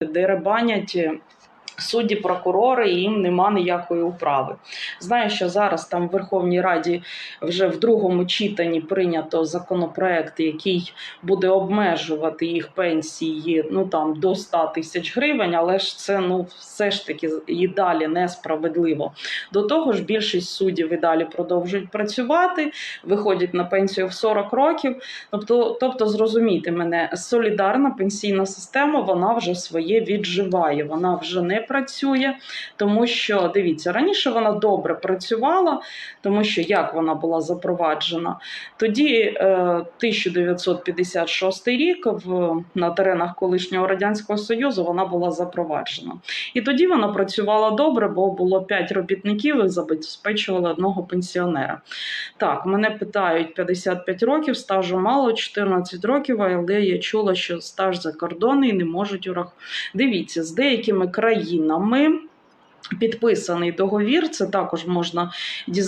деребанять судді, прокурори, і їм нема ніякої управи. Знаю, що зараз там в Верховній Раді вже в другому читанні прийнято законопроект, який буде обмежувати їх пенсії ну там до 100 тисяч гривень, але ж це ну все ж таки і далі несправедливо. До того ж, більшість суддів і далі продовжують працювати, виходять на пенсію в 40 років. Тобто, тобто, зрозумійте мене, солідарна пенсійна система вона вже своє відживає, вона вже не працює, тому що дивіться, раніше вона добре працювала, тому що як вона була запроваджена, тоді е, 1956 рік в, на теренах колишнього радянського союзу вона була запроваджена. І тоді вона працювала добре, бо було 5 робітників і забезпечували одного пенсіонера. Так, мене питають 55 років, стажу мало, 14 років, але я чула, що стаж закордонний не можуть урахувати. Дивіться, з деякими країнами підписаний договір, це також можна дізнатися.